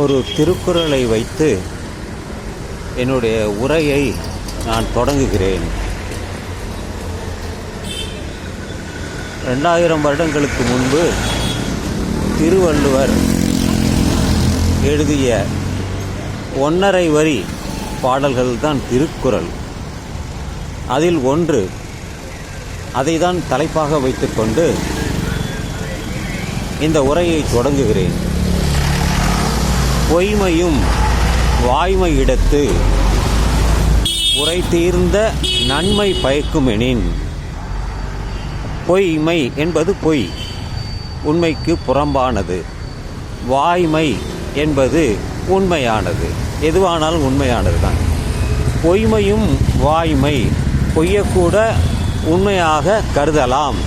ஒரு திருக்குறளை வைத்து என்னுடைய உரையை நான் தொடங்குகிறேன். ரெண்டாயிரம் வருடங்களுக்கு முன்பு திருவள்ளுவர் எழுதிய ஒன்றரை வரி பாடல்கள்தான் திருக்குறள். அதில் ஒன்று அதை தான் தலைப்பாக வைத்துக்கொண்டு இந்த உரையை தொடங்குகிறேன். பொய்மையும் வாய்மையிடத்து உரைத்தீர்ந்த நன்மை பயக்குமெனின். பொய்மை என்பது பொய் உண்மைக்கு புறம்பானது. வாய்மை என்பது உண்மையானது. எதுவானாலும் உண்மையானது தான் பொய்மையும் வாய்மை பொய்யக்கூட உண்மையாக கருதலாம்.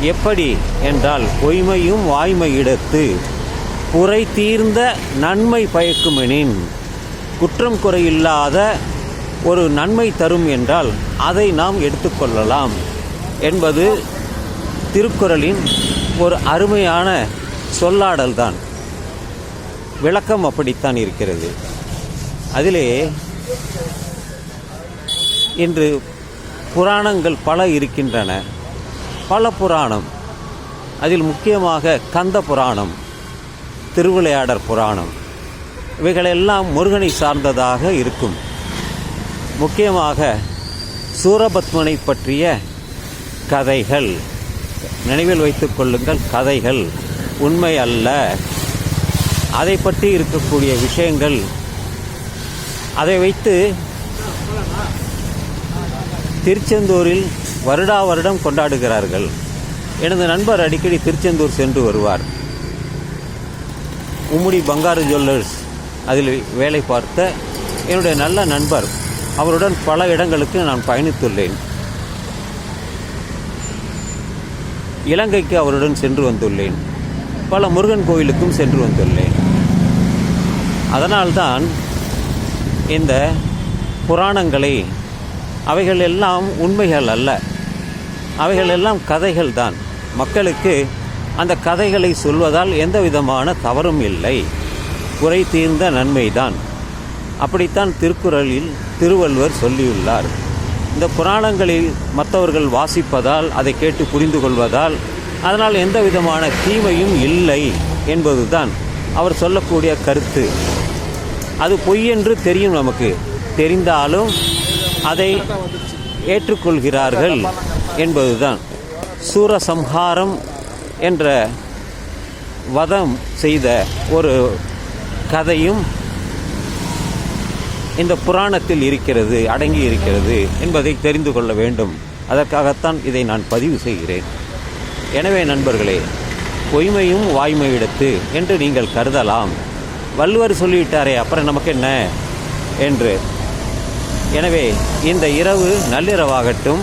எப்படி என்றால் பொய்மையும் வாய்மையிடத்து குறை தீர்ந்த நன்மை பயக்குமெனின். குற்றம் குறையில்லாத ஒரு நன்மை தரும் என்றால் அதை நாம் எடுத்துக்கொள்ளலாம் என்பது திருக்குறளின் ஒரு அருமையான சொல்லாடல் தான் விளக்கம் அப்படித்தான் இருக்கிறது. அதிலே இன்று புராணங்கள் பல இருக்கின்றன. பல புராணம். அதில் முக்கியமாக கந்த புராணம். திருவிளையாடற் புராணம். இவைகளெல்லாம் முருகனை சார்ந்ததாக இருக்கும். முக்கியமாக சூரபத்மனை பற்றிய கதைகள். நினைவில் வைத்துக் கொள்ளுங்கள் கதைகள் உண்மை அல்ல. அதை பற்றி இருக்கக்கூடிய விஷயங்கள் அதை வைத்து திருச்செந்தூரில் வருடா வருடம் கொண்டாடுகிறார்கள். எனது நண்பர் அடிக்கடி திருச்செந்தூர் சென்று வருவார். உம்முடி பங்காரு ஜுவல்லர்ஸ் அதில் வேலை பார்த்த என்னுடைய நல்ல நண்பர். அவருடன் பல இடங்களுக்கு நான் பயணித்துள்ளேன். இலங்கைக்கு அவருடன் சென்று வந்துள்ளேன். பல முருகன் கோயிலுக்கும் சென்று வந்துள்ளேன். அதனால்தான் இந்த புராணங்களை அவைகள் எல்லாம் உண்மைகள் அல்ல. அவைகள் எல்லாம் கதைகள் தான். மக்களுக்கு அந்த கதைகளை சொல்வதால் எந்த விதமான தவறும் இல்லை. குறை தீர்ந்த நன்மைதான். அப்படித்தான் திருக்குறளில் திருவள்ளுவர் சொல்லியுள்ளார். இந்த புராணங்களில் மற்றவர்கள் வாசிப்பதால் அதை கேட்டு புரிந்து கொள்வதால் அதனால் எந்த விதமான தீமையும் இல்லை என்பதுதான் அவர் சொல்லக்கூடிய கருத்து. அது பொய் என்று தெரியும் நமக்கு. தெரிந்தாலும் அதை ஏற்றுக்கொள்கிறார்கள் என்பதுதான். சூரசம்ஹாரம் என்ற வதம் செய்த ஒரு கதையும் இந்த புராணத்தில் இருக்கிறது அடங்கி இருக்கிறது என்பதை தெரிந்து கொள்ள வேண்டும். அதற்காகத்தான் இதை நான் பதிவு செய்கிறேன். எனவே நண்பர்களே பொய்மையும் வாய்மையிடத்து என்று நீங்கள் கருதலாம். வள்ளுவர் சொல்லிவிட்டாரே அப்புறம் நமக்கு என்ன? என்று. எனவே இந்த இரவு நள்ளிரவாகட்டும்